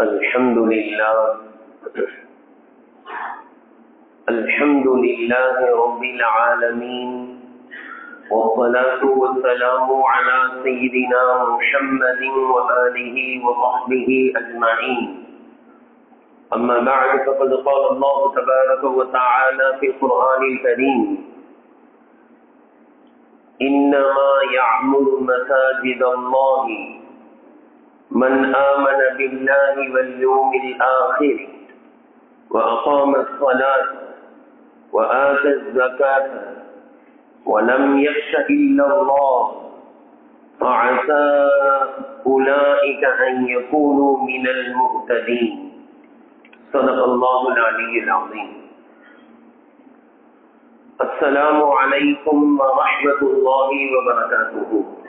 الحمد لله الحمد لله رب العالمين والصلاة والسلام على سيدنا محمد وآله وصحبه أجمعين. أما بعد فقد قال الله تبارك وتعالى في القرآن الكريم إنما يعمر مساجد الله من آمن بالله واليوم الآخر وأقام الصلاة وآتى الزكاة ولم يخش إلا الله فعسى أولئك أن يكونوا من المهتدين. صدق الله العلي العظيم. السلام عليكم ورحمة الله وبركاته.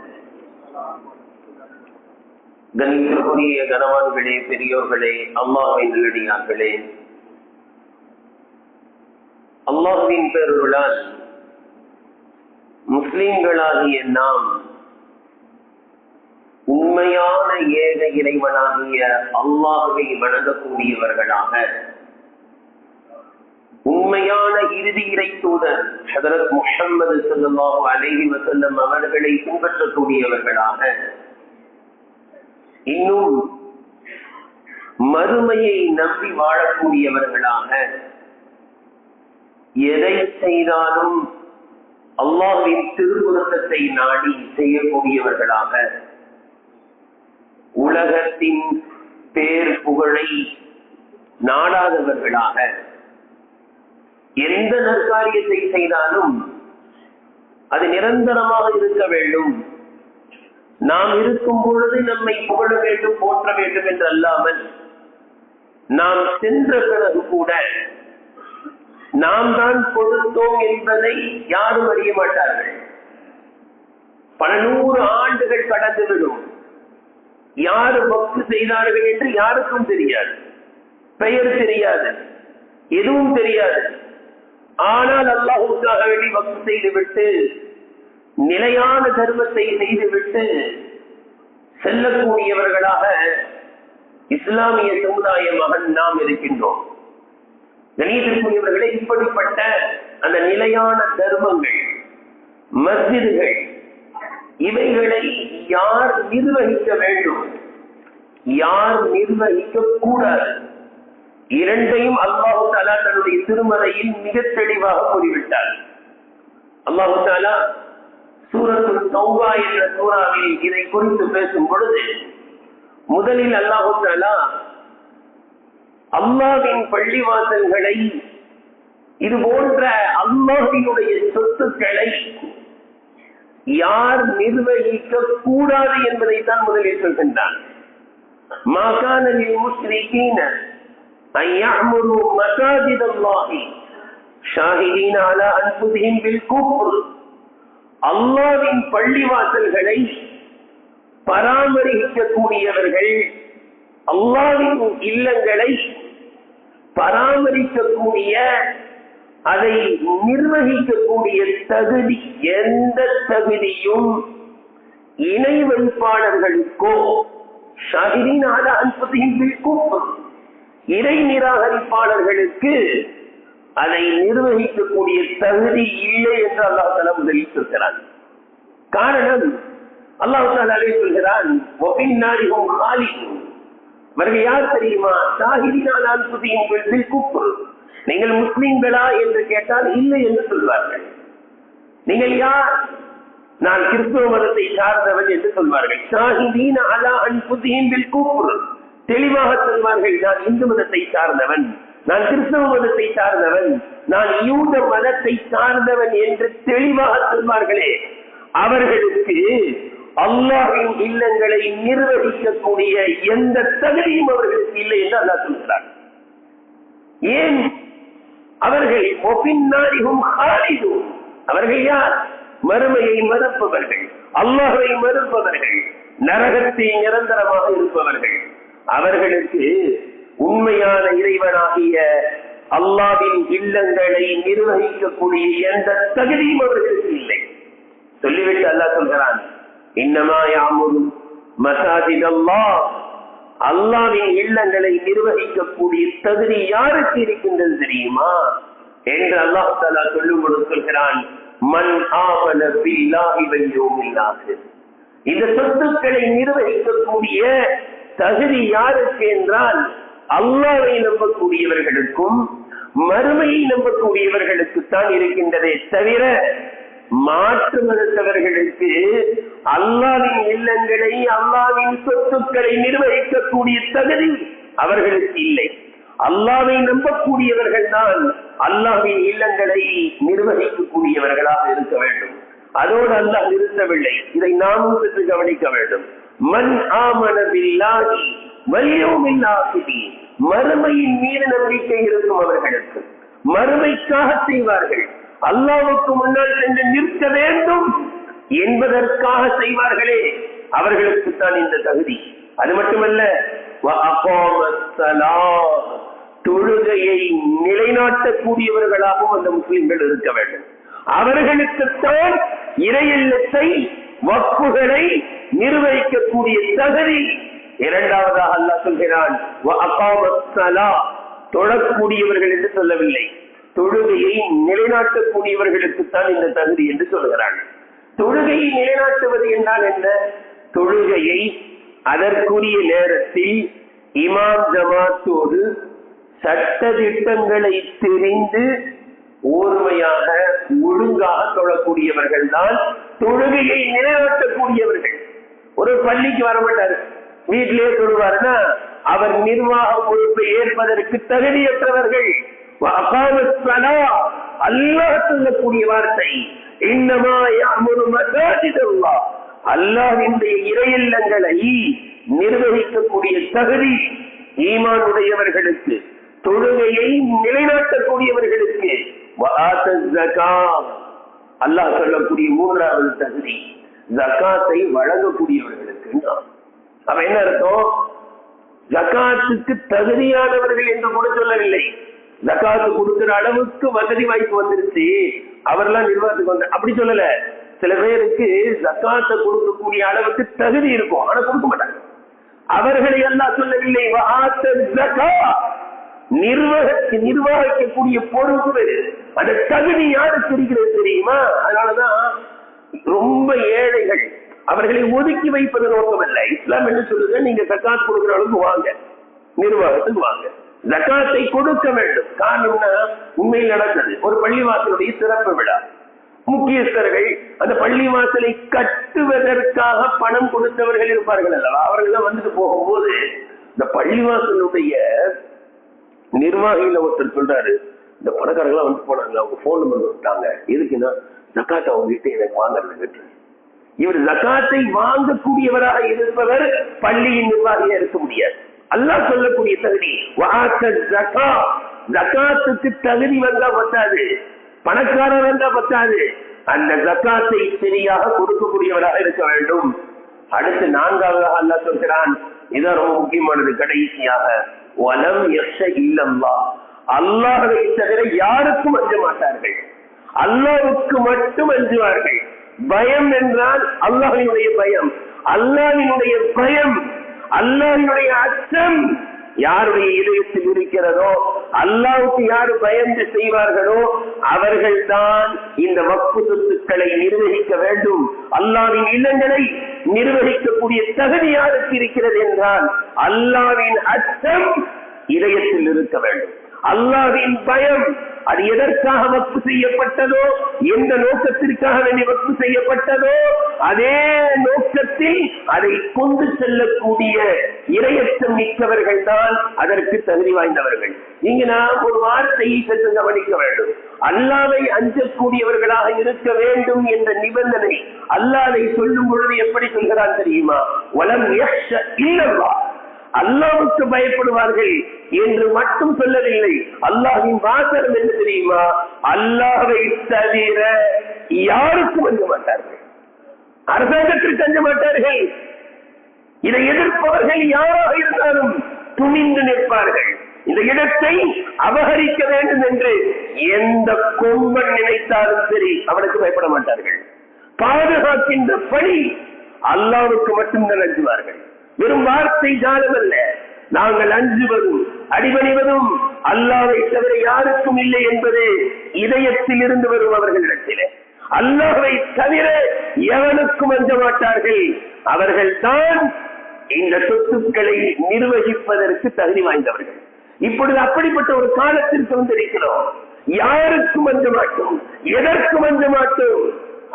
கணிதற்குரிய கனவான்களே பெரியோர்களே அம்மாவை நல்லடியார்களே அல்லாஹின் பெருளால் முஸ்லிம்களாகிய நாம் உண்மையான ஏக இறைவனாகிய அல்லாஹுவை வணங்கக்கூடியவர்களாக உண்மையான இறுதி இறை தூதர் ஹதரத் முஹம்மது சல்லாஹூ அலைஹி வசல்லம் அவர்களை பின்பற்றக்கூடியவர்களாக இன்னும் மறுமையை நம்பி வாழக்கூடியவர்களாக எதை செய்தாலும் அல்லாவின் திருமுகத்தை நாடி செய்யக்கூடியவர்களாக உலகத்தின் பேர் புகழை நாடாதவர்களாக எந்த நற்காரியத்தை செய்தாலும் அது நிரந்தரமாக இருக்க வேண்டும். நாம் இருக்கும் பொழுது நம்மை புகழ வேண்டும் போற்ற வேண்டும் என்று அல்லாமல் நாம் சென்ற பிறகு கூட நாம் தான் கொடுத்தோம் என்பதை யாரும் அறிய மாட்டார்கள். பல நூறு ஆண்டுகள் கடந்துவிடும் யாரு பக்து செய்தார்கள் என்று யாருக்கும் தெரியாது. பெயர் தெரியாது. எதுவும் தெரியாது. ஆனால் அல்லாஹுக்காக வேண்டி பக்து செய்துவிட்டு நிலையான தர்மத்தை செய்துவிட்டு செல்லக்கூடியவர்களாக இஸ்லாமிய சமுதாய மகன் நாம் இருக்கின்றோம். கணிதற்குரியவர்களே இப்படிப்பட்ட அந்த நிலையான தர்மங்கள் மஸ்ஜிதுகள் இவைகளை யார் நிர்வகிக்க வேண்டும்? யார் நிர்வகிக்க கூடாது? இரண்டையும் அல்லாஹு தாலா தன்னுடைய திருமலையில் மிக தெளிவாக கூறிவிட்டார். அல்லாஹு தாலா சூரத்து சௌபா என்ற சூறாவில் இதை குறித்து பேசும் பொழுது முதலில் அல்லாஹாலா அல்லாவின் பள்ளிவாசல்களை இது போன்ற அல்லாஹினுடைய சொத்துக்களை யார் நிர்வகிக்க கூடாது என்பதை தான் முதலில் சொல்கின்றான். மாகாணலில் முஸ்லிகீன ஐயாமுரு மசாஜிதல்லாஹி ஷாஹிதீன அலா அன்புதின் பில் கூப்பு அல்லாவின் பள்ளிவாசல்களை பராமரிக்கக்கூடியவர்கள் அல்லாவின் இல்லங்களை பராமரிக்கக்கூடிய அதை நிர்வகிக்கக்கூடிய தகுதி எந்த தகுதியும் இணை வைப்பாளர்களுக்கோ ஷாகிரினால அன்பதையும் இறை நிராகரிப்பாளர்களுக்கு அதை நிர்வகிக்கக்கூடிய தகுதி இல்லை என்று அல்லாஹ் முதலில் சொல்கிறான். காரணம் அல்லாஹாலே சொல்கிறான் அவர்கள் யார் தெரியுமா? ஷாஹிரினால் புதியும் குப்பு நீங்கள் முஸ்லீம்களா? என்று கேட்டால் இல்லை என்று சொல்வார்கள். நீங்கள் யார்? நான் கிறிஸ்துவ மதத்தை சார்ந்தவன் என்று சொல்வார்கள். ஷாஹிதீன் அலா அன் புதியின் குப்பு தெளிவாக சொல்வார்கள் நான் இந்து மதத்தை சார்ந்தவன். நான் கிறிஸ்தவ மதத்தை சார்ந்தவன். நான் யூத மதத்தை சார்ந்தவன் என்று தெளிவாக சொல்வார்களே அவர்களுக்கு அல்லாஹின் இல்லங்களை நிர்வகிக்கக்கூடிய எந்த தகுதியும் அவர்களுக்கு இல்லை என்று அல்லா சொல்கிறார் ஏன்? அவர்கள் அவர்கள் யார்? மறுமையை மறுப்பவர்கள். அல்லாஹை மறுப்பவர்கள். நரகத்தை நிரந்தரமாக இருப்பவர்கள். அவர்களுக்கு உண்மையான இறைவனாகிய அல்லாவின் இல்லங்களை நிர்வகிக்கக்கூடிய எந்த தகுதியும் அவர்களுக்கு இல்லை. சொல்லிவிட்டு அல்லாஹ் சொல்கிறான் இன்னமா யாமும் மசாஜித் அல்லாஹ் அல்லாவின் இல்லங்களை நிர்வகிக்கக்கூடிய தகுதி யாருக்கு இருக்கின்றது தெரியுமா? என்று அல்லாஹ் தாலா சொல்லும் பொழுது சொல்கிறான் மன் ஆவல பில்லாஹி வையோமில்லாது இந்த சொத்துக்களை நிர்வகிக்கக்கூடிய தகுதி யாருக்கு என்றால் அல்லாவை நம்பக்கூடியவர்களுக்கும் மறுமையை நம்பக்கூடியவர்களுக்கு தான் இருக்கின்றதே தவிர மாற்று மதத்தவர்களுக்கு அல்லாவின் இல்லங்களை அல்லாவின் சொத்துக்களை நிர்வகிக்கக்கூடிய தகுதி அவர்களுக்கு இல்லை. அல்லாவை நம்பக்கூடியவர்கள் தான் அல்லாவின் இல்லங்களை நிர்வகிக்கக்கூடியவர்களாக இருக்க வேண்டும். அதோடு அல்லாஹ் நிறுத்தவில்லை. இதை நாமும் பெற்று கவனிக்க வேண்டும். மண் ஆமன பில்லாஹி மறுமையின் மீது நம்பிக்கை இருக்கும் அவர்களுக்கு. மறுமைக்காக செய்வார்கள். அல்லாவுக்கு முன்னால் சென்று நிற்க வேண்டும் என்பதற்காக செய்வார்களே. அவர்களுக்கு தான் இந்த தகுதி. அது மட்டுமல்ல தொழுகையை நிலைநாட்டக்கூடியவர்களாகவும் அந்த முஸ்லிம்கள் இருக்க வேண்டும். அவர்களுக்குத்தான் இறையல்லத்தை வப்புகளை நிர்வகிக்கக்கூடிய தகுதி இரண்டாவதாக அல்லாஹ் சொல்கிறான் தொழக்கூடியவர்கள் என்று சொல்லவில்லை. தொழுகையை நிலைநாட்டக்கூடியவர்களுக்கு தான் இந்த தகுதி என்று சொல்கிறான். தொழுகையை நிலைநாட்டுவது என்றால் என்ன? தொழுகையை அதற்குரிய நேரத்தில் இமாம் ஜமாத்தோடு சட்ட திட்டங்களை தெரிந்து ஓர்மையாக ஒழுங்காக தொழக்கூடியவர்கள் தான் தொழுகையை நிலைநாட்டக்கூடியவர்கள். ஒரு பள்ளிக்கு வரமாட்டாரு. வீட்டிலேயே சொல்வார்னா அவர் நிர்வாக பொறுப்பை ஏற்பதற்கு தகுதியற்றவர்கள். அல்லாஹ் சொல்லக்கூடிய வார்த்தை. இன்னமா அல்லாஹ் இந்த இறையில்லங்களை நிர்வகிக்கக்கூடிய தகுதி ஈமான் உடையவர்களுக்கு தொழுகையை நிலைநாட்டக்கூடியவர்களுக்கு அல்லாஹ் சொல்லக்கூடிய மூன்றாவது தகுதி ஜக்காத்தை வழங்கக்கூடியவர்களுக்கு. அப்ப என்ன அர்த்தம்? ஜக்காத்துக்கு தகுதியானவர்கள் என்று கூட சொல்லவில்லை. ஜக்காத்து கொடுக்கிற அளவுக்கு வசதி வாய்ப்பு வந்துருச்சு. அவர்லாம் நிர்வாகத்துக்கு வந்து அப்படி சொல்லல. சில பேருக்கு ஜக்காத்தை கொடுக்கக்கூடிய அளவுக்கு தகுதி இருக்கும். ஆனா கொடுக்க மாட்டாங்க. அவர்களை எல்லாம் சொல்லவில்லை. நிர்வாக நிர்வகிக்கக்கூடிய பொறுப்பு அந்த தகுதி யாருக்கு இருக்கிறது தெரியுமா? அதனாலதான் ரொம்ப ஏழைகள். அவர்களை ஒதுக்கி வைப்பது நோக்கமல்ல இஸ்லாம் என்ன சொல்லுது? நீங்க ஜக்காத் கொடுக்குற அளவுக்கு வாங்க. நிர்வாகத்துக்கு வாங்க. ஜக்காத்தை கொடுக்க வேண்டும். காரணம்னா உண்மையில் நடந்தது. ஒரு பள்ளிவாசலுடைய சிறப்பு விழா. முக்கியஸ்தர்கள் அந்த பள்ளிவாசலை கட்டுவதற்காக பணம் கொடுத்தவர்கள் இருப்பார்கள் அல்லவா? அவர்கள் வந்துட்டு போகும்போது இந்த பள்ளிவாசலுடைய நிர்வாகியில ஒருத்தர் சொல்றாரு இந்த பணக்காரங்களாம் வந்து போனாங்க அவங்க போன் நம்பர் விட்டாங்க எதுக்குன்னா ஜக்காத்தை அவங்க கிட்ட எனக்கு வாங்குறது கேட்டு இவர் ஜக்காத்தை வாங்கக்கூடியவராக இருப்பவர் பள்ளியின் நிர்வாகியா இருக்க முடியாது. அல்லாஹ் சொல்லக்கூடிய தகுதி ஜக்காத்துக்கு தகுதி வந்தா பத்தாது. பணக்காரர் வந்தா பத்தாது. அந்த ஜக்காத்தை சரியாக கொடுக்கக்கூடியவராக இருக்க வேண்டும். அடுத்து நான்காவதாக அல்லாஹ் சொல்கிறான் இதான் ரொம்ப முக்கியமானது கடைசியாக. வலம் எஷ இல்லல்லா. அல்லாஹை தவிர யாருக்கும் அஞ்ச மாட்டார்கள். அல்லாவுக்கு மட்டும் அஞ்சுவார்கள். பயம் என்றால் அல்லாஹினுடைய பயம். அல்லாஹினுடைய பயம் அல்லாஹினுடைய அச்சம் யாருடைய இதயத்தில் இருக்கிறதோ அல்லாவுக்கு யாரு பயந்து செய்வார்களோ அவர்கள் தான் இந்த வக்கு சொத்துக்களை நிர்வகிக்க வேண்டும். அல்லாவின் இல்லங்களை நிர்வகிக்கக்கூடிய தகுதி யாருக்கு இருக்கிறது என்றால் அல்லாவின் அச்சம் இதயத்தில் இருக்க வேண்டும். அல்லாவின் பயம் அது எதற்காக வக்கு செய்யப்பட்டதோ எந்த நோக்கத்திற்காக வேண்டி வப்பு செய்யப்பட்டதோ அதே நோக்கத்தில் அதை கொண்டு செல்லக்கூடிய இரையற்றம் மிக்கவர்கள் தான் அதற்கு தகுதி வாய்ந்தவர்கள். இங்கு நாம் ஒரு வார்த்தையை சற்று கவனிக்க வேண்டும். அல்லாவை அஞ்சக்கூடியவர்களாக இருக்க வேண்டும் என்ற நிபந்தனை அல்லாவை சொல்லும் பொழுது எப்படி சொல்கிறான் தெரியுமா? வலம் இல்லவா அல்லாவுக்கு பயப்படுவார்கள் என்று மட்டும் சொல்லவில்லை. அல்லாஹின் வாசகம் என்ன தெரியுமா? அல்லாவை தவிர யாருக்கும் அஞ்ச மாட்டார்கள்? அரசாங்கத்திற்கு அஞ்ச மாட்டார்கள். இதை எதிர்ப்பவர்கள் யாராக இருந்தாலும் துணிந்து நிற்பார்கள். இந்த இடத்தை அபகரிக்க வேண்டும் என்று எந்த கொம்பன் நினைத்தாலும் சரி அவனுக்கு பயப்பட மாட்டார்கள். பாதுகாக்கின்ற பணி அல்லாவுக்கு மட்டும்தான் அஞ்சுவார்கள். வெறும் வார்த்தை ஜாலம் அல்ல நாங்கள் அஞ்சுவதும் அடிபணிவதும் அல்லாவை தவிர யாருக்கும் இல்லை என்பது இதயத்தில் இருந்து வரும் அவர்களிடத்திலே. அல்லாவை தவிர எவனுக்கும் அஞ்ச மாட்டார்கள். அவர்கள் தான் இந்த சொத்துக்களை நிர்வகிப்பதற்கு தகுதி வாய்ந்தவர்கள். இப்பொழுது அப்படிப்பட்ட ஒரு காலத்திற்கு வந்திருக்கிறோம். யாருக்கும் அஞ்ச மாட்டோம் எதற்கும் அஞ்ச மாட்டோம்?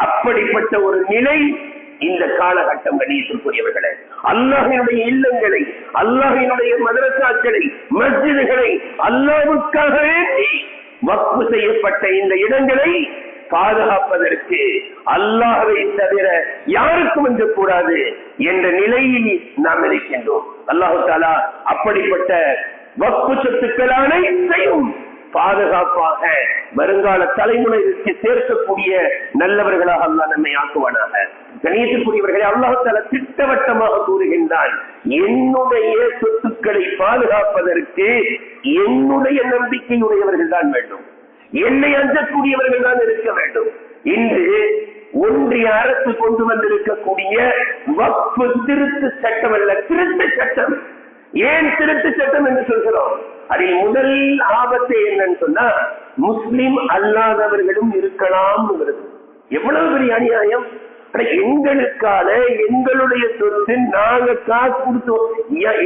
அப்படிப்பட்ட ஒரு நிலை இந்த காலகட்டம் கணியத்திற்குரியவர்களே அல்லாஹினுடைய இல்லங்களை அல்லாஹினுடைய மதரசாக்களை மஸ்ஜிதுகளை அல்லாவுக்காக வேண்டி வக்பு செய்யப்பட்ட இந்த இடங்களை பாதுகாப்பதற்கு அல்லாஹை தவிர யாருக்கும் கூடாது என்ற நிலையில் நாம் இருக்கின்றோம். அல்லாஹு தாலா அப்படிப்பட்ட வக்பு சொத்துக்கள் அனைத்தையும் பாதுகாப்பாக வருங்கால தலைமுறைக்கு சேர்க்கக்கூடிய நல்லவர்களாக அல்லா நம்மை ஆக்குவானாக. கணியத்திற்குரியவர்களை அல்லாஹால திட்டவட்டமாக கூறுகின்றான். என்னுடைய சொத்துக்களை பாதுகாப்பதற்கு என்னுடைய நம்பிக்கையுடையவர்கள் தான் வேண்டும். என்னை அஞ்சக்கூடியவர்கள் தான் இருக்க வேண்டும். இன்று ஒன்றிய அரசு கொண்டு வந்திருக்கக்கூடிய வக்பு திருத்து சட்டம் அல்ல திருட்டு சட்டம். ஏன் திருட்டு சட்டம் என்று சொல்கிறோம்? அதில் முதல் ஆபத்து என்னன்னு சொன்னா முஸ்லிம் அல்லாதவர்களும் இருக்கலாம் எவ்வளவு பெரிய அநியாயம்? எங்களுக்கான எங்களுடைய சொத்து நாங்க காசு கொடுத்தோம்.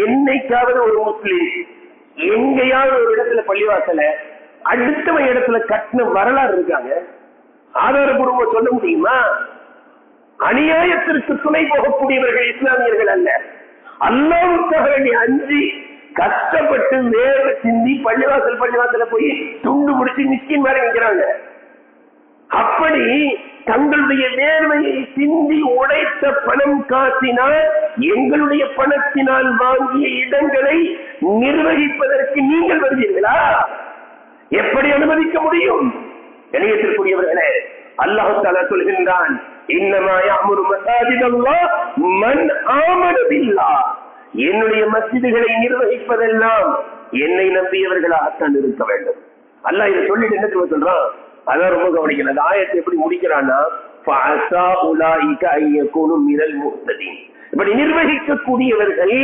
என்னைக்காவது ஒரு முஸ்லீம் எங்கேயாவது ஒரு இடத்துல பள்ளிவாசல அடுத்தவன் இடத்துல கட்டின வரலாறு இருக்காங்க. ஆதாரபூர்வம் சொல்ல முடியுமா? அநியாயத்திற்கு துணை போகக்கூடியவர்கள் இஸ்லாமியர்கள் அல்ல. அல்லாவுக்காக வேண்டிய அஞ்சு கஷ்டப்பட்டு வேற சிந்தி பள்ளிவாசல் பள்ளிவாசல போய் துண்டு முடிச்சு மிஸ்கின் மாதிரி நிற்கிறாங்க அப்படி தங்களுடைய வேர்வையை சிந்தி உடைத்த பணம் காசினால் எங்களுடைய பணத்தினால் வாங்கிய இடங்களை நிர்வகிப்பதற்கு நீங்கள் வருவீர்களா? எப்படி அனுமதிக்க முடியும்? இணையத்திற்குரியவர்களே அல்லாஹு தாலா சொல்கின்றான் இன்னமா யாமுரு மசாஜித் அல்லாஹ் என்னுடைய மசிதிகளை நிர்வகிப்பதெல்லாம் என்னை நம்பியவர்களாகத்தான் இருக்க வேண்டும். அல்லாஹ் இதை சொல்லிட்டு என்ன சொல்ல சொல்றான்? அதான் ரொம்ப கவனிக்கணும். அந்த ஆயத்தை எப்படி முடிக்கிறான்னா இப்படி நிர்வகிக்கக்கூடியவர்கள்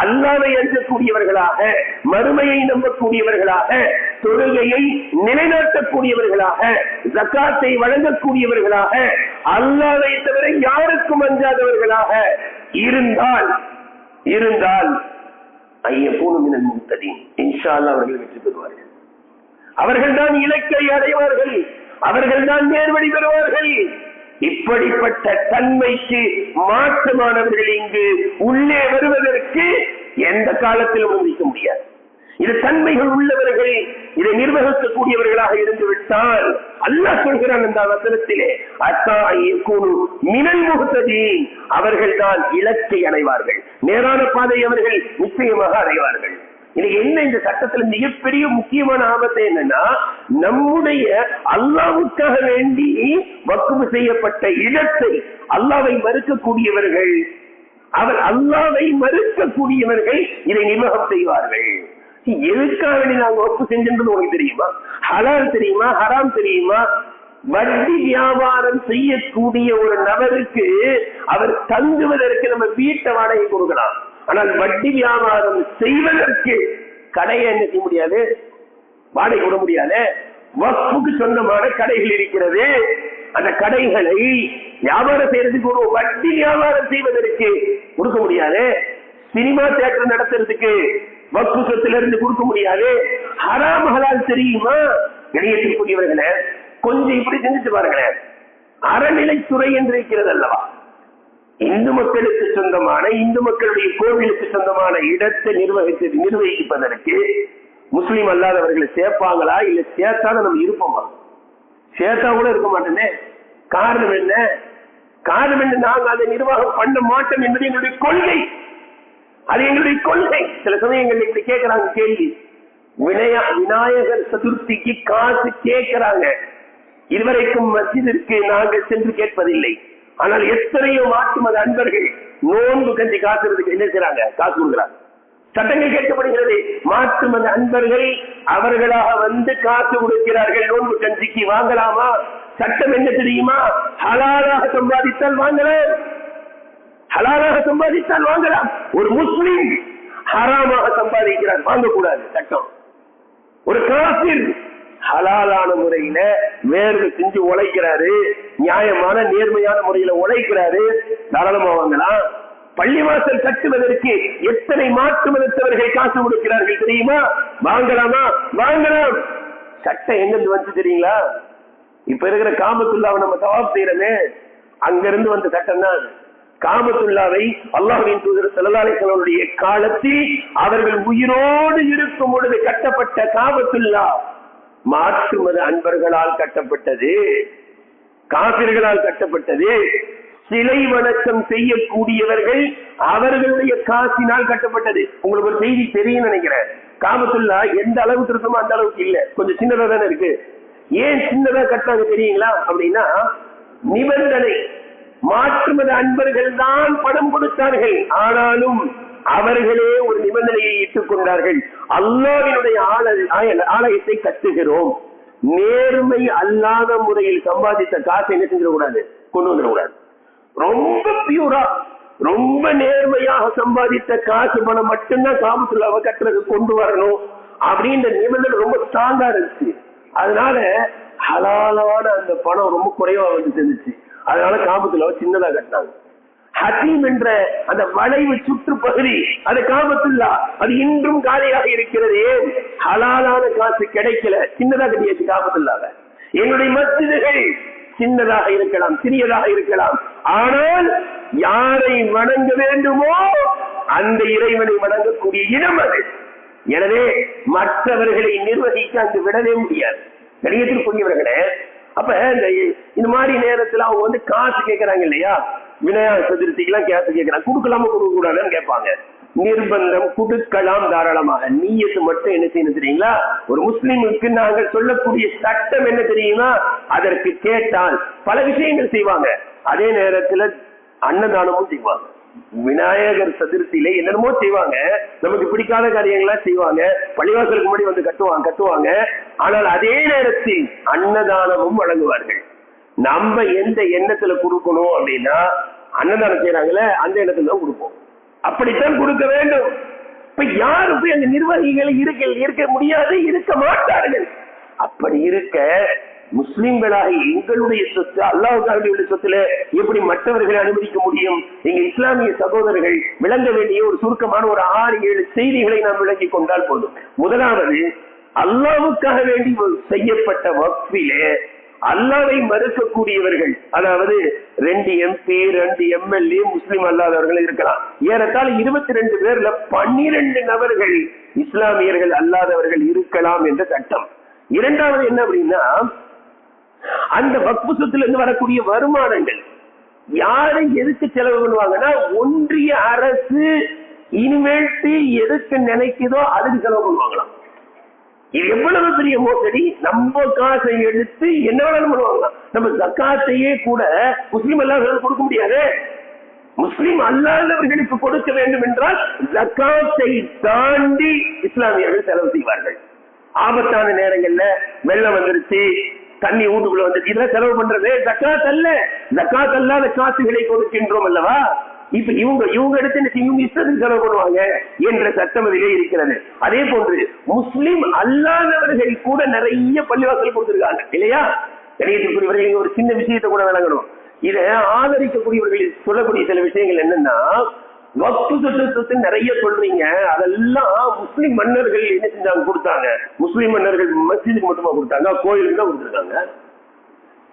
அல்லாவை அஞ்சக்கூடியவர்களாக மறுமையை நம்பக்கூடியவர்களாக தொழுகையை நிலைநாட்டக்கூடியவர்களாக ஜக்காத்தை வழங்கக்கூடியவர்களாக அல்லாவை தவிர யாருக்கும் அஞ்சாதவர்களாக இருந்தால் இருந்தால் ஐயப்பூனுமினல் முத்ததீன் இன்ஷால்லா அவர்கள் வெற்றி பெறுவார்கள். அவர்கள் தான் இலக்கை அடைவார்கள். அவர்கள் தான் நேர்வழி பெறுவார்கள். இப்படிப்பட்ட தன்மைக்கு மாற்றமானவர்கள் இங்கு உள்ளே வருவதற்கு எந்த காலத்திலும் அனுமதிக்க முடியாது. இது தன்மைகள் உள்ளவர்கள் இதை நிர்வகிக்கக்கூடியவர்களாக இருந்து விட்டால் அல்லாஹ் சொல்கிறான் அந்த வசனத்திலே அத்தா மினல் முகத்ததி அவர்கள் தான் இலக்கை அடைவார்கள். நேரான பாதை அவர்கள் நிச்சயமாக அடைவார்கள். இது என்ன இந்த சட்டத்துல மிகப்பெரிய முக்கியமான ஆபத்து என்னன்னா நம்முடைய அல்லாவுக்காக வேண்டி வக்குவு செய்யப்பட்ட இடத்தை அல்லாவை மறுக்கக்கூடியவர்கள் அவர் அல்லாவை மறுக்கக்கூடியவர்கள் இதை நிர்வாகம் செய்வார்கள். எதுக்காக வேண்டி நாங்க ஒப்பு செஞ்சது உங்களுக்கு தெரியுமா? ஹலால் தெரியுமா? ஹராம் தெரியுமா? வட்டி வியாபாரம் செய்யக்கூடிய ஒரு நபருக்கு அவர் தங்குவதற்கு நம்ம வீட்டை வாடகை கொடுக்கலாம். ஆனால் வட்டி வியாபாரம் செய்வதற்கு கடையை என்ன செய்ய முடியாது? வாடகை விட முடியாது. வக்ஃபுக்கு சொந்தமான கடைகள் இருக்கிறது. அந்த கடைகளை வியாபாரம் செய்யறதுக்கு ஒரு வட்டி வியாபாரம் செய்வதற்கு கொடுக்க முடியாது. சினிமா தியேட்டர் நடத்துறதுக்கு வக்ஃபு சொத்திலிருந்து கொடுக்க முடியாது. ஹராம் ஹலால் தெரியுமா? இணையத்திற்குரியவர்களே கொஞ்சம் இப்படி சிந்திச்சு பாருங்களேன். அறநிலைத்துறை என்று இருக்கிறது அல்லவா? இந்து மக்களுக்கு சொந்தமான இந்து மக்களுடைய கோவிலுக்கு சொந்தமான இடத்தை நிர்வகித்து நிர்வகிப்பதற்கு முஸ்லீம் அல்லாதவர்களை சேர்ப்பாங்களா இல்ல சேர்த்தாலும் நம்ம இருப்போமா? சேர்த்தா கூட இருக்க மாட்டேனே காரணம் என்ன? காரணம் என்று நாங்கள் அதை நிர்வாகம் பண்ண மாட்டோம் என்பது எங்களுடைய கொள்கை. அது எங்களுடைய கொள்கை. சில சமயங்கள் இப்படி கேட்கிறாங்க கேள்வி. வினயா விநாயகர் சதுர்த்திக்கு காசு கேட்கிறாங்க. இதுவரைக்கும் மசிதிற்கு நாங்கள் சென்று கேட்பதில்லை. ஆனால் எத்தனையோ மாற்று மத அன்பர்கள் நோன்பு கஞ்சி காசுறதுக்கு என்ன செய்றாங்க காசு கொடுக்குறாங்க. சட்டங்கள் கேட்கப்படுகிறது. மாற்று மத அன்பர்கள் அவர்களாக வந்து காசு கொடுக்கிறார்கள். நோன்பு கஞ்சிக்கு வாங்கலாமா? சட்டம் என்ன தெரியுமா? ஹலாலாக சம்பாதித்தால் வாங்கலாம். ஹலாலாக சம்பாதித்தால் வாங்கலாம். ஒரு முஸ்லீம் ஹராமாக சம்பாதிக்கிறார். வாங்கக்கூடாது. சட்டம். ஒரு காசிர் ஹலாலான முறையில வேர்வை செஞ்சு உழைக்கிறாரு நியாயமான நேர்மையான முறையில உழைக்கிறாரு. தாராளமா வாங்கலாம். பள்ளிவாசல் கட்டுவதற்கு எத்தனை மாற்று மதத்தவர்கள் காசு கொடுக்கிறார்கள் தெரியுமா? வாங்கலாமா? வாங்கலாம். சட்டம் எங்கிருந்து வந்து தெரியுங்களா? இப்ப இருக்கிற காமத்துள்ளாவை நம்ம தவாப் செய்யறமே. அங்கிருந்து வந்த சட்டம் தான் காமத்துல்லாவை காமத்துள்ளாவை அல்லாஹ்வின் தூதர் செல்லலாளிகளுடைய காலத்தில் அவர்கள் உயிரோடு இருக்கும் பொழுது கட்டப்பட்ட காமத்துல்லா மாற்று மத அன்பர்களால் கட்டப்பட்டது காபிர்களால் கட்டப்பட்டது சிலை வணக்கம் செய்யக்கூடியவர்கள் அவர்களுடைய காசினால் கட்டப்பட்டது. உங்களுக்கு ஒரு செய்தி தெரியும் நினைக்கிறேன். காமத்துல்லா எந்த அளவுக்கு இருக்குமோ அந்த அளவுக்கு இல்ல. கொஞ்சம் சின்னதா தானே இருக்கு. ஏன் சின்னதா கட்டாங்க தெரியுங்களா? அப்படின்னா நிபந்தனை. மாற்று மத அன்பர்கள் தான் பணம் கொடுத்தார்கள். ஆனாலும் அவர்களே ஒரு நிபந்தனையை இட்டுக் கொண்டார்கள். அல்லாவினுடைய ஆலயத்தை கட்டுகிறோம். நேர்மை அல்லாத முறையில் சம்பாதித்த காசை என்ன செஞ்சிடக்கூடாது? கொண்டு வந்துடக்கூடாது. ரொம்ப பியூரா ரொம்ப நேர்மையாக சம்பாதித்த காசு பணம் மட்டும்தான் காமத்துள்ளாவை கட்டுறதுக்கு கொண்டு வரணும். அப்படின்ற நிபந்தனை ரொம்ப ஸ்ட்ராங்கா இருந்துச்சு. அதனால ஹலாலான அந்த பணம் ரொம்ப குறைவா வந்து சேர்ந்துச்சு அதனால காமத்துள்ளாவை சின்னதா கட்டினாங்க. ஹதீம் என்ற அந்த வளைவு சுற்றுப்பகுதி அது காமத்துல்லா அது இன்றும் காலியாக இருக்கிறது. ஏன்? ஹலாலான காசு கிடைக்கல. சின்னதா கட்டியாச்சு காமத்துல்லாவை என்னுடைய மசிதுகள் சின்னதாக இருக்கலாம் சிறியதாக இருக்கலாம். ஆனால் யாரை வணங்க வேண்டுமோ அந்த இறைவனை வணங்கக்கூடிய இடம் அது. எனவே மற்றவர்களை நிர்வகிக்க அங்கு விடவே முடியாது. கணியத்திற்குரியவர்களே அப்ப இந்த இந்த மாதிரி நேரத்துல அவங்க வந்து காசு கேட்கறாங்க இல்லையா? விநாயகர் சதுர்த்திக்கு எல்லாம் காசு கேட்கறாங்க கொடுக்கலாமா கொடுக்க கூடாதுன்னு கேட்பாங்க. நிர்பந்தம் கொடுக்கலாம் தாராளமாக. நீயத்து மட்டும் என்ன செய்யணும் தெரியுங்களா? ஒரு முஸ்லிமுக்கு நாங்கள் சொல்லக்கூடிய சட்டம் என்ன தெரியுமா? அதற்கு கேட்டால் பல விஷயங்கள் செய்வாங்க. அதே நேரத்துல அன்னதானமும் செய்வாங்க. விநாயகர் சதுர்த்தியில என்னென்னமோ செய்வாங்க. நமக்கு பிடிக்காத காரியங்களா செய்வாங்க. பள்ளிவாசலுக்கு முன்னாடி வந்து கட்டுவாங்க கட்டுவாங்க. ஆனால் அதே நேரத்தில் அன்னதானமும் வழங்குவார்கள். நம்ம எந்த எண்ணத்துல கொடுக்கணும் அப்படின்னா அன்னதானம் செய்யறாங்களே அந்த இடத்துல தான் கொடுப்போம். அப்படித்தான் கொடுக்க வேண்டும். இப்ப யாரு போய் அந்த நிர்வாகிகள் இருக்க இருக்க முடியாது இருக்க மாட்டார்கள். அப்படி இருக்க முஸ்லிம்களாக எங்களுடைய சொத்து அல்லாஹுடைய சொத்துல எப்படி மற்றவர்களை அனுமதிக்க முடியும்? எங்க இஸ்லாமிய சகோதரர்கள் விளங்க வேண்டிய ஒரு சுருக்கமான ஒரு ஆறு ஏழு செய்திகளை நாம் விளங்கிக் கொண்டால் போதும். முதலாவது அல்லாவுக்காக வேண்டி செய்யப்பட்ட வக்ஃபிலே அல்லாவை மறுக்கக்கூடியவர்கள் அதாவது ரெண்டு எம்பி ரெண்டு எம்எல்ஏ முஸ்லிம் அல்லாதவர்கள் இருக்கலாம். ஏறத்தாழ இருபத்தி ரெண்டு பேர்ல பன்னிரண்டு நபர்கள் இஸ்லாமியர்கள் அல்லாதவர்கள் இருக்கலாம் என்ற சட்டம். இரண்டாவது என்ன அப்படின்னா அந்த வக்புசத்திலிருந்து வரக்கூடிய வருமானங்கள் யாரை எதுக்கு செலவு பண்ணுவாங்கன்னா ஒன்றிய அரசு இனிமேட்டு எதுக்கு நினைக்குதோ அதுக்கு செலவு பண்ணுவாங்களாம். இது எவ்வளவு பெரிய மோசடி? நம்ம காசை எடுத்து என்ன வேணாலும் பண்ணுவாங்க நம்ம ஜக்காத்தையே கூட முஸ்லீம் அல்லாதவர்கள் கொடுக்க முடியாது. முஸ்லீம் அல்லாதவர்களுக்கு கொடுக்க வேண்டும் என்றால் ஜக்காத்தை தாண்டி இஸ்லாமியர்கள் செலவு செய்வார்கள். ஆபத்தான நேரங்கள்ல வெள்ளம் வந்துருச்சு. தண்ணி வீட்டுக்குள்ள வந்து இதெல்லாம் செலவு பண்றது. ஜக்காத் அல்ல. ஜக்காத் அல்லாத காசுகளை கொடுக்கின்றோம் அல்லவா? இப்ப இவங்க இவங்க எடுத்து என்ன இவங்க இஷ்டத்துக்கு செலவு பண்ணுவாங்க என்ற சட்டம் அதிலே இருக்கிறது. அதே போன்று முஸ்லிம் அல்லாதவர்கள் கூட நிறைய பள்ளிவாசல் கொடுத்திருக்காங்க. இல்லையா? கணியத்திற்குரியவர்கள் ஒரு சின்ன விஷயத்தை கூட விளங்கணும். இதை ஆதரிக்கக்கூடியவர்கள் சொல்லக்கூடிய சில விஷயங்கள் என்னன்னா வக்து சொத்து நிறைய சொல்றீங்க. அதெல்லாம் முஸ்லிம் மன்னர்கள் என்ன செஞ்சாங்க? கொடுத்தாங்க. முஸ்லிம் மன்னர்கள் மஸ்ஜிதுக்கு மட்டுமா கொடுத்தாங்க? கோயிலுக்கு தான் கொடுத்துருக்காங்க.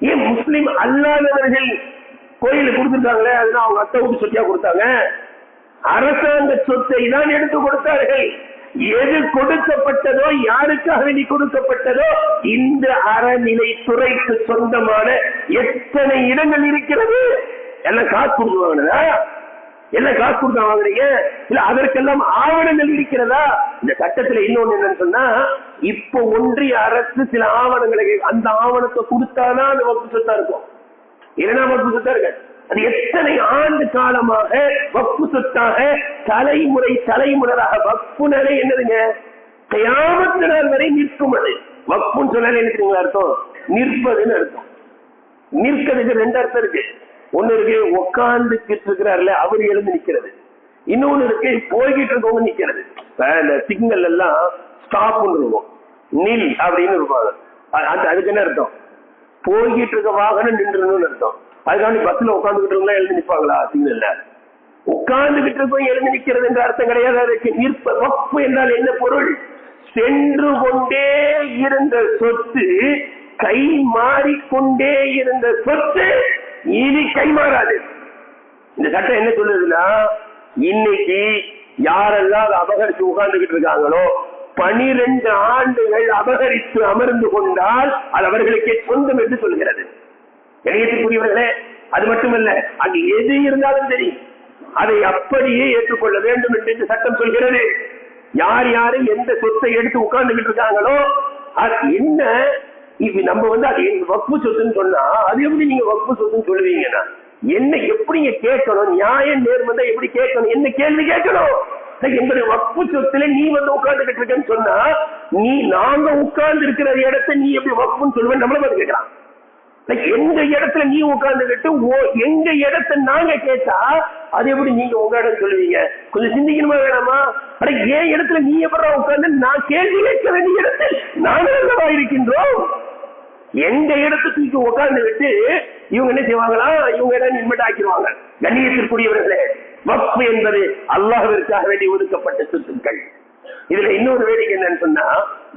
ஏன் முஸ்லிம் அல்லாதவர்கள் கோயிலுக்கு கொடுத்துருக்காங்களே? அதெல்லாம் அவங்க அத்தை வீட்டு சொத்தியா கொடுத்தாங்க. அரசாங்க சொத்தை தான் எடுத்து கொடுத்தார்கள். எது கொடுக்கப்பட்டதோ யாருக்காக நீ கொடுக்கப்பட்டதோ இந்த அறநிலை துறைக்கு சொந்தமான எத்தனை இடங்கள் இருக்கிறது? எல்லாம் காசு கொடுத்து வாங்கினதா? என்ன காசு கொடுத்தா வாங்குறீங்க? இல்ல அதற்கெல்லாம் ஆவணங்கள் இருக்கிறதா? இந்த சட்டத்துல இன்னொன்னு என்னன்னு சொன்னா இப்போ ஒன்றிய அரசு சில ஆவணங்களை அந்த ஆவணத்தை கொடுத்தாதான் அந்த வகுப்பு சொத்தா இருக்கும். இல்லைன்னா வகுப்பு சொத்தா இருக்காது அது எத்தனை ஆண்டு காலமாக வக்பு சொத்தாக தலைமுறை தலைமுறையாக வக்பு என்னதுங்க? கயாமத்து நாள் வரை நிற்கும் அது. வக்புன்னு சொன்னாலே என்ன தெரியுங்களா அர்த்தம்? நிற்பதுன்னு அர்த்தம். நிற்கிறதுக்கு ரெண்டு அர்த்தம் இருக்கு. ஒண்ணு இருக்கு உட்கார்ந்துக்கிட்டு இருக்கிறாருல அவர் எழுந்து நிக்கிறது. இன்னொன்னு இருக்கு போய்கிட்டு இருக்கவங்க நிக்கிறது. இந்த சிக்னல் எல்லாம் ஸ்டாப் இருக்கும். நில் அப்படின்னு இருப்பாங்க அந்த அதுக்கு என்ன அர்த்தம்? போய்கிட்டு இருக்க வாகனம் நின்றுணும்னு அர்த்தம். அதுக்காண்டி பஸ்ல உட்காந்துக்கிட்டு இருந்தா எழுந்து நிப்பாங்களா? சிக்னல்ல உட்கார்ந்துகிட்டு இருக்கோம் எழுந்து நிக்கிறது என்ற அர்த்தம் கிடையாது. அதுக்கு நிற்ப வப்பு என்றால் என்ன பொருள்? சென்று கொண்டே இருந்த சொத்து கை மாறிக்கொண்டே இருந்த சொத்து இனி கை மாறாது இந்த சட்டம் என்ன சொல்லுதுன்னா இன்னைக்கு யாரெல்லாம் அதை அபகரிச்சு உட்கார்ந்துகிட்டு இருக்காங்களோ பனிரெண்டு ஆண்டுகள் அபகரித்து அமர்ந்து கொண்டால் அது அவர்களுக்கே சொந்தம் என்று சொல்கிறது. கணியத்துக்குரியவர்களே அது மட்டுமல்ல அங்கு எது இருந்தாலும் சரி அதை அப்படியே ஏற்றுக்கொள்ள வேண்டும் என்று இந்த சட்டம் சொல்கிறது. யார் யாரு எந்த சொத்தை எடுத்து உட்கார்ந்துகிட்டு இருக்காங்களோ அது என்ன இப்ப நம்ம வந்து அது எங்க வக்பு சொத்துன்னு சொன்னா அது எப்படி நீங்க வக்பு சொத்துன்னு சொல்லுவீங்கன்னா என்ன எப்படிங்க கேட்கணும்? நியாயம் நேர்மந்தா எப்படி கேட்கணும்? என்ன கேள்வி கேட்கணும்? என்னுடைய வக்பு சொத்துல நீ வந்து உட்கார்ந்துகிட்டு இருக்கேன்னு சொன்னா நீ நாங்க உட்கார்ந்து இருக்கிற இடத்த நீ எப்படி வக்புன்னு சொல்லுவேன் நம்மள வந்து கேட்கலாம். எங்க இடத்துல நீ உட்கார்ந்துகிட்டு ஓ- எங்க இடத்தை நாங்க கேட்டா அது எப்படி நீங்க உங்க இடம் சொல்லுவீங்க? கொஞ்சம் சிந்திக்கணுமா வேணாமா? அட என் இடத்துல நீ எப்படி உட்கார்ந்து நான் கேள்வி கேட்க வேண்டிய இடத்தில் நாங்கள் என்னவா இருக்கின்றோம். எங்க இடத்துக்கு உட்கார்ந்து விட்டு இவங்க என்ன செய்வாங்களா? இவங்க இடம் நிம்மதி ஆக்கிடுவாங்க கண்ணியத்திற்குரியவர்களே வக்ஃபு என்பது அல்லாஹிற்காக வேண்டி ஒதுக்கப்பட்ட சொத்துக்கள். இதுல இன்னொரு வேடிக்கை என்னன்னு சொன்னா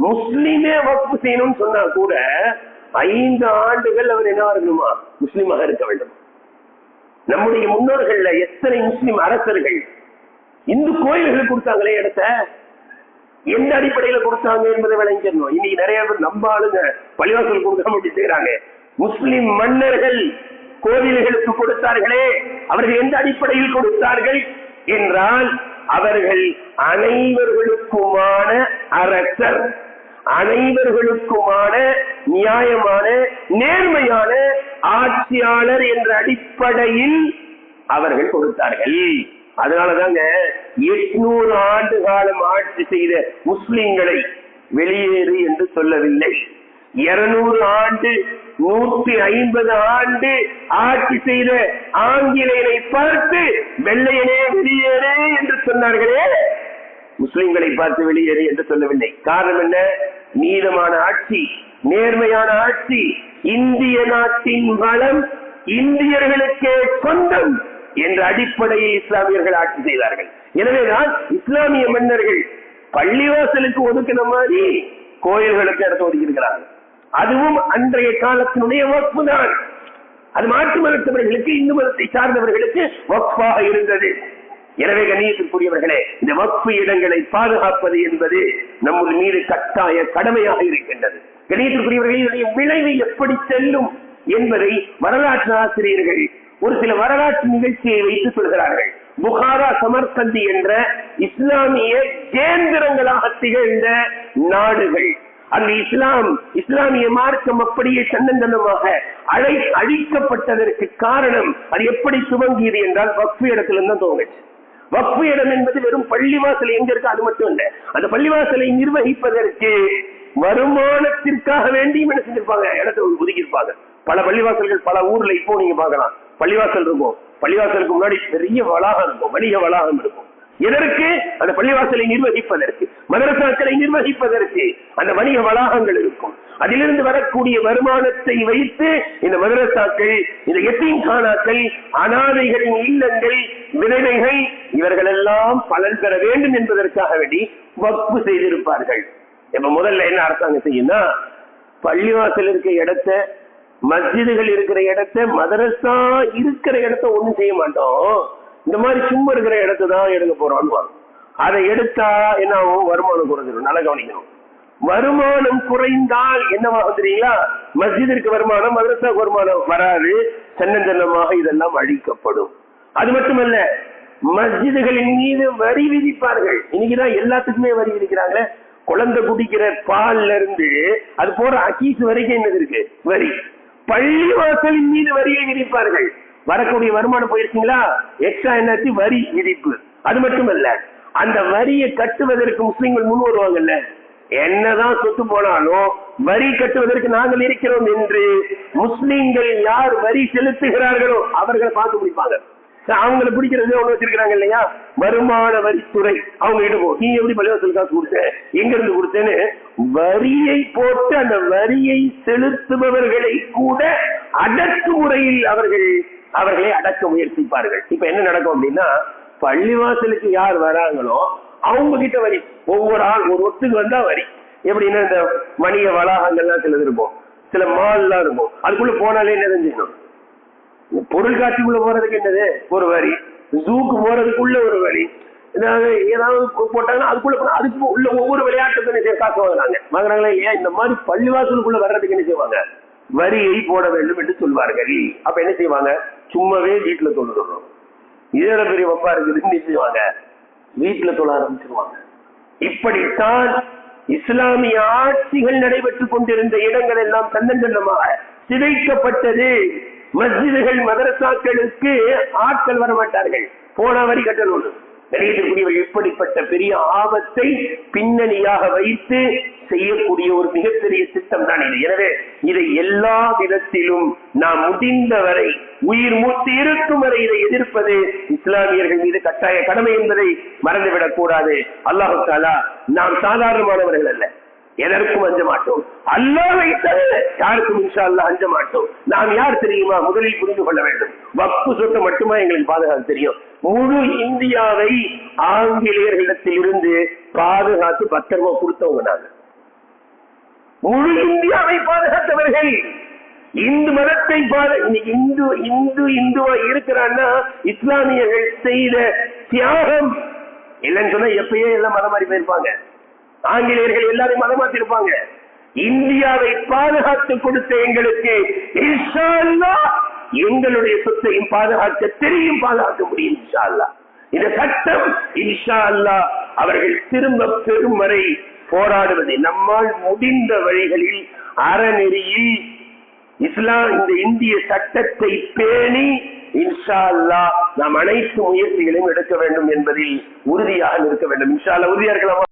முஸ்லீமே வக்ஃபு செய்யணும்னு சொன்னா கூட ஐந்து ஆண்டுகள் அவர் என்ன இருக்கணுமா முஸ்லீமாக இருக்க வேண்டும். நம்முடைய முன்னோர்கள்ல எத்தனை முஸ்லீம் அரசர்கள் இந்து கோயில்கள் கொடுத்தாங்களே இடத்த? எந்த அடிப்படையில கொடுத்தாங்க என்பதை விளங்கிடணும். இன்னைக்கு நிறைய பேர் நம்ம ஆளுங்க பள்ளிவாசல் கொடுக்காம அப்படி செய்யறாங்க முஸ்லிம் மன்னர்கள் கோவில்களுக்கு கொடுத்தார்களே அவர்கள் எந்த அடிப்படையில் கொடுத்தார்கள் என்றால் அவர்கள் அனைவர்களுக்குமான அரசர் அனைவர்களுக்குமான நியாயமான நேர்மையான ஆட்சியாளர் என்ற அடிப்படையில் அவர்கள் கொடுத்தார்கள். அதனாலதாங்க எட்நூறு ஆண்டு காலம் ஆட்சி செய்த முஸ்லிம்களை வெளியேறு என்று சொல்லவில்லை. இருநூறு ஆண்டு நூத்தி ஐம்பது ஆண்டு ஆட்சி செய்த ஆங்கிலேயனை பார்த்து வெள்ளையனே வெளியேறு என்று சொன்னார்களே. முஸ்லிம்களை பார்த்து வெளியேறு என்று சொல்லவில்லை. காரணம் என்ன? நீதமான ஆட்சி நேர்மையான ஆட்சி இந்திய நாட்டின் வளம் இந்தியர்களுக்கே சொந்தம். என்ற அடிப்படையில் இஸ்லாமியர்கள் ஆட்சி செய்தார்கள். எனவேதான் இஸ்லாமிய மன்னர்கள் பள்ளிவாசலுக்கு ஒதுக்கின மாதிரி கோயில்களுக்கு இடத்த ஒதுக்கி அதுவும் அன்றைய காலத்தினுடைய வகுப்பு தான். அது மாற்று மதத்தவர்களுக்கு இந்து மதத்தை சார்ந்தவர்களுக்கு வக்ஃபாக இருந்தது. எனவே கண்ணியத்திற்குரியவர்களே இந்த வக்ஃபு இடங்களை பாதுகாப்பது என்பது நம்முடைய மீது கட்டாய கடமையாக இருக்கின்றது. கண்ணியத்திற்குரியவர்களே இதனுடைய விளைவு எப்படி செல்லும் என்பதை வரலாற்று ஆசிரியர்கள் ஒரு சில வரலாற்று நிகழ்ச்சியை வைத்து சொல்கிறார்கள் புகாரா சமர்கந்தி என்ற இஸ்லாமிய கேந்திரங்களாக திகழ்ந்த நாடுகள். அங்கு இஸ்லாம் இஸ்லாமிய மார்க்கம் அப்படியே சன்னந்தனமாக அழை அழிக்கப்பட்டதற்கு காரணம் அது எப்படி துவங்கியது என்றால் வக்ஃபு இடத்துல தான் துவங்குச்சு வக்ஃபு இடம் என்பது வெறும் பள்ளிவாசல் எங்க இருக்கு அது மட்டும் இல்ல. அந்த பள்ளிவாசலை நிர்வகிப்பதற்கு வருமானத்திற்காக வேண்டியும் என்ன செஞ்சிருப்பாங்க? இடத்தை ஒதுக்கியிருப்பாங்க. பல பள்ளிவாசல்கள் பல ஊர்ல இப்போ நீங்க பாக்கலாம் பள்ளிவாசல் இருக்கும். பள்ளிவாசலுக்கு முன்னாடி பெரிய வளாகம் இருக்கும். வணிக வளாகம் இருக்கும். எதற்கு? அந்த பள்ளிவாசலை நிர்வகிப்பதற்கு. மதரசாக்களை நிர்வகிப்பதற்கு அந்த வணிக வளாகங்கள் இருக்கும். அதிலிருந்து வரக்கூடிய வருமானத்தை வைத்து இந்த மதரசாக்கள் இந்த எத்தீம் காணாக்கள் அனாதைகளின் இல்லங்கள் விதவைகள் இவர்கள் எல்லாம் பலன் பெற வேண்டும் என்பதற்காக வேண்டி வக்பு செய்திருப்பார்கள். இப்ப முதல்ல என்ன அரசாங்கம் செய்யும்னா பள்ளிவாசல் இருக்க இடத்த மஸ்ஜிதுகள் இருக்கிற இடத்த மதரசா இருக்கிற இடத்த ஒண்ணும் செய்ய மாட்டோம். இந்த மாதிரி சும்மா இருக்கிற இடத்த தான் எடுக்க போறோம்னு அதை எடுத்தா என்ன ஆகும்? வருமானம் குறைஞ்சிடும் நல்லா கவனிக்கணும். வருமானம் குறைந்தால் என்னவாக தெரியுங்களா? மஸ்ஜிதிற்கு வருமானம் மதரசா வருமானம் வராது. சன்னந்தனமாக இதெல்லாம் அழிக்கப்படும். அது மட்டுமல்ல மஸ்ஜிதுகளின் மீது வரி விதிப்பார்கள். இன்னைக்குதான் எல்லாத்துக்குமே வரி விதிக்கிறாங்களே. குழந்தை குடிக்கிற பால்ல இருந்து அது போற அக்கீஸ் வரைக்கும் என்னது இருக்கு? வரி. பள்ளிவாசலின் மீது வரியை விதிப்பார்கள் வரக்கூடிய வருமானம் போயிருக்கீங்களா எக்ஸ்ட்ரா என்னாச்சு வரி விதிப்பு அது மட்டுமல்ல அந்த வரியை கட்டுவதற்கு முஸ்லிம்கள் முன் வருவாங்கல்ல. என்னதான் சொத்து போனாலும் வரி கட்டுவதற்கு நாங்கள் இருக்கிறோம் என்று முஸ்லிம்கள் யார் வரி செலுத்துகிறார்களோ அவர்களை பார்த்து முடிப்பாங்க. அவங்களை பிடிக்கிறது ஒண்ணு வச்சிருக்காங்க இல்லையா? வருமான வரித்துறை. அவங்க கிட்ட போ நீ எப்படி பள்ளிவாசல் காசு கொடுத்த? எங்க இருந்து கொடுத்தேன்னு? வரியை போட்டு அந்த வரியை செலுத்துபவர்களை கூட அடக்குமுறையில் அவர்கள் அவர்களை அடக்க முயற்சிப்பார்கள். இப்ப என்ன நடக்கும் அப்படின்னா பள்ளிவாசலுக்கு யார் வராங்களோ அவங்க கிட்ட வரி. ஒவ்வொரு ஆள் ஒரு ஒத்துக்கு வந்தா வரி. எப்படின்னா இந்த வணிக வளாகங்கள்லாம் சிலது இருக்கும். சில மால்லாம் இருக்கும். அதுக்குள்ள போனாலே என்ன தெரிஞ்சுக்கணும்? பொருள் காட்சிக்குள்ள போறதுக்கு என்னது? ஒரு வரி ஜூக்கு போறதுக்குள்ள ஒரு வரி ஏதாவது ஏதாவது போட்டாங்கன்னா அதுக்குள்ள போனா அதுக்கு உள்ள ஒவ்வொரு விளையாட்டுக்கும் என்ன செய்ய காசு வாங்குறாங்க. வாங்குறாங்களா ஏன் இந்த மாதிரி பள்ளிவாசலுக்குள்ள வர்றதுக்கு என்ன செய்வாங்க? வரியை போட வேண்டும் என்று சொல்வார்கள். அப்ப என்ன செய்வாங்க? சும்மாவே வீட்டுல தொழுதுறோம் இதோட பெரிய வப்பா இருக்குதுன்னு என்ன செய்வாங்க? வீட்டுல தொழ ஆரம்பிச்சிருவாங்க. இப்படித்தான் இஸ்லாமிய ஆட்சிகள் நடைபெற்றுக் கொண்டிருந்த இடங்கள் எல்லாம் தன்னந்தன்னமாக சிதைக்கப்பட்டது. மஸ்ஜிதுகள் மதரசாக்களுக்கு ஆட்கள் வர மாட்டார்கள் போன வரி கட்டணும் வெளியிடக்கூடியவர்கள் இப்படிப்பட்ட பெரிய ஆபத்தை பின்னணியாக வைத்து செய்யக்கூடிய ஒரு மிகப்பெரிய திட்டம் தான் இது. எனவே இதை எல்லா விதத்திலும் நாம் முடிந்த வரை உயிர் மூத்து இருக்கும் வரை இதை எதிர்ப்பது இஸ்லாமியர்கள் மீது கட்டாய கடமை என்பதை மறந்துவிடக் கூடாது. அல்லாஹு தாலா நாம் சாதாரணமானவர்கள் அல்ல. எதற்கும் அஞ்ச மாட்டோம். அல்லாவை தவிர யாருக்கும் இன்ஷா அஞ்ச மாட்டோம். நாம் யார் தெரியுமா? முதலில் புரிந்து கொள்ள வேண்டும். வப்பு சொத்து மட்டுமா எங்களுக்கு பாதுகாப்பு தெரியும். முழு இந்தியாவை ஆங்கிலேயர்களிடத்தில் இருந்து பாதுகாத்து பத்திரமா கொடுத்தவங்க நாங்க. முழு இந்தியாவை பாதுகாத்தவர்கள். இந்து மதத்தை இந்து இந்து இந்துவா இருக்கிறான்னா இஸ்லாமியர்கள் செய்த தியாகம். இல்லைன்னு சொன்னா எப்பயே எல்லாம் மதம் மாதிரி போயிருப்பாங்க. ஆங்கிலேயர்கள் எல்லாரும் மதம் இந்தியாவை பாதுகாத்து கொடுத்த எங்களுக்கு இன்ஷா அல்லாஹ் எங்களுடைய சொத்தையும் பாதுகாக்க தெரியும் பாதுகாக்க முடியும் இன்ஷா அல்லாஹ் இந்த சட்டம் இன்ஷா அல்லா அவர்கள் திரும்ப பெறும் வரை போராடுவது. நம்மால் முடிந்த வழிகளில் அறநெறியில் இஸ்லாம் இந்த இந்திய சட்டத்தை பேணி இன்ஷா அல்லாஹ் நாம் அனைத்து முயற்சிகளையும் எடுக்க வேண்டும் என்பதில் உறுதியாக இருக்க வேண்டும். இன்ஷா அல்லா உறுதியா இருக்கலாமா?